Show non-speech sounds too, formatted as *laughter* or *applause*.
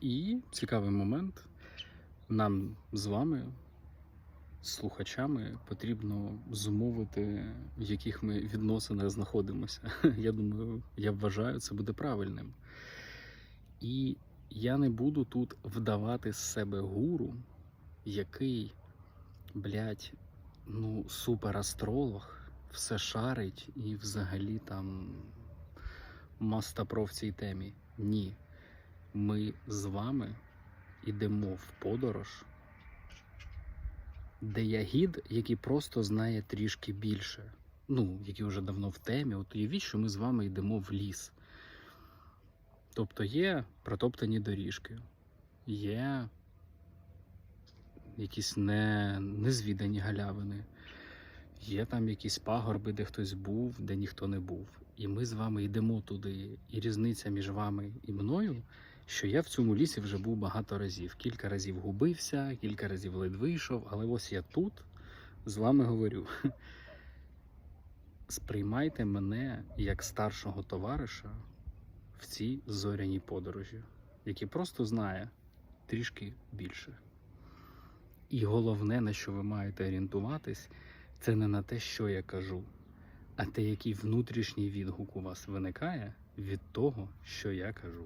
І цікавий момент. Нам з вами, слухачами, потрібно зумовити, в яких ми відносинах знаходимося. *laughs* Я думаю, я вважаю, це буде правильним. І я не буду тут вдавати з себе гуру, який, блядь, ну, суперастролог, все шарить і взагалі там мастапро в цій темі. Ні. Ми з вами йдемо в подорож, де я гід, який просто знає трішки більше. Ну, який вже давно в темі. От уявіть, що ми з вами йдемо в ліс. Тобто є протоптані доріжки, є якісь не, незвідані галявини, є там якісь пагорби, де хтось був, де ніхто не був. І ми з вами йдемо туди. І різниця між вами і мною, що я в цьому лісі вже був багато разів. Кілька разів губився, кілька разів ледь вийшов, але ось я тут з вами говорю. *laughs* Сприймайте мене як старшого товариша в цій зоряній подорожі, який просто знає трішки більше. І головне, на що ви маєте орієнтуватись, це не на те, що я кажу, а те, який внутрішній відгук у вас виникає від того, що я кажу.